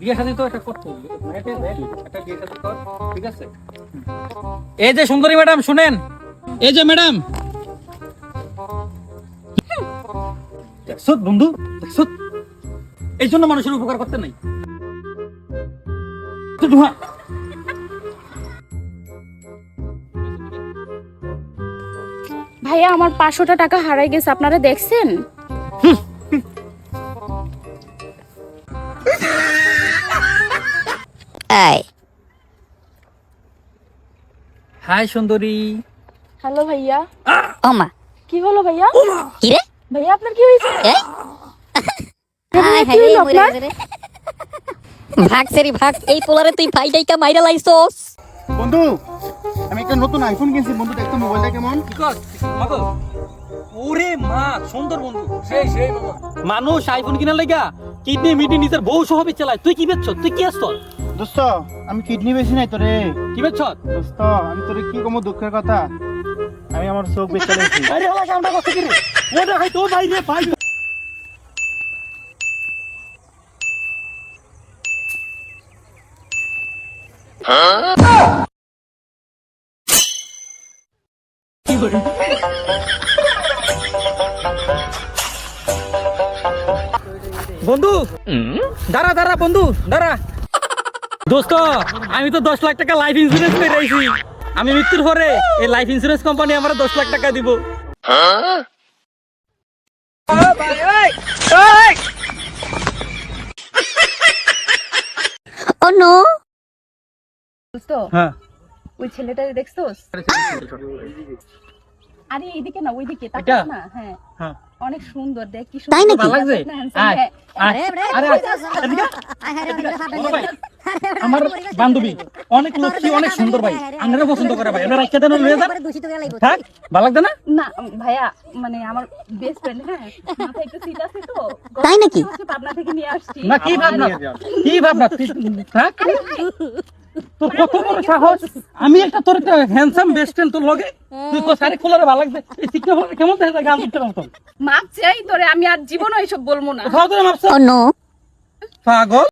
বিয়ে শাদী তো এটা করতে হবে। এটা এটা বিয়ে শাদী কর ঠিক আছে? এই যে সুন্দরী ম্যাডাম শুনেন। এই যে ম্যাডাম। দেখছ বন্ধু এই জন্য মানুষের উপকার করতে নাই। ভাইয়া আমার পাঁচশোটা টাকা হারাই গেছে আপনারা দেখছেন? হাই সুন্দরী। হ্যালো ভাইয়া। ও মা কি হলো ভাইয়া? কি রে? ভাইয়া আপনার কি হয়েছে? এই হাই হাই রে মরে গেছে রে। ভাগ সেরি ভাগ। এই পোলারে তুই ভাই ডাইকা মাইরা লাইছস। বন্ধু আমি একটা নতুন আইফোন কিনছি। বন্ধু দেখতো মোবাইলটা কেমন? কি কর? মাগো। ওরে মা সুন্দর বন্ধু। সেই সেই বাবা মানুষ আইফোন কিনার লাগা কিডনি মিডনি নিজের বউ সহ চালায় তুই কি বেচছ তুই কি আসছ দোস্ত আমি কিডনি বেশি নাই তোরে। কি বেচছ? দোস্ত আমি তোরে কি কম দুঃখের কথা? আমি আমার চোখ বেচে লাইছি আরে হালা কামটা করতে কি রে? ওরে ভাই তো ভাই রে ভাই। বন্ধু দাঁড়া দাঁড়া বন্ধু দাঁড়া। দোস্ত আমি তো দশ লাখ টাকা লাইফ ইন্সুরেন্স করে রাখছি আমি মৃত্যুর পরে এই লাইফ ইন্সুরেন্স কোম্পানি আমার দশ লাখ টাকা দিব ও নো দোস্ত হ্যাঁ ওই ছেলেটা দেখছোস আরে এইদিকে না ওইদিকে তাকাস না হ্যাঁ হ্যাঁ অনেক সুন্দর দেখ কি সুন্দর লাগছে হ্যাঁ। আরে, আমার বান্ধবী অনেক লক্ষ্মী অনেক সুন্দর ভাই। আপনারা পছন্দ করে ভাই। আপনারা রাখতে দেন লয়ে যান। থাক ভালো লাগছে না? না ভাইয়া মানে আমার বেস্ট ফ্রেন্ড হ্যাঁ মাথায় একটু সিট আছে তো তাই নাকি? পাবনা থেকে নিয়ে আসছি। না কি ভাবনা? কি ভাবনা? থাক। তোর কত বড় সাহস। আমি একটা তোর হ্যান্ডসাম বেস্ট ফ্রেন্ড তোর লগে। তুই কো সারি খোলারে ভালো লাগছে। এই শিখতে হলে কেমন দেখা গান শিখতে মতন। মাপ চাই তোরে আমি আর জীবনও এসব বলব না। নো পাগল।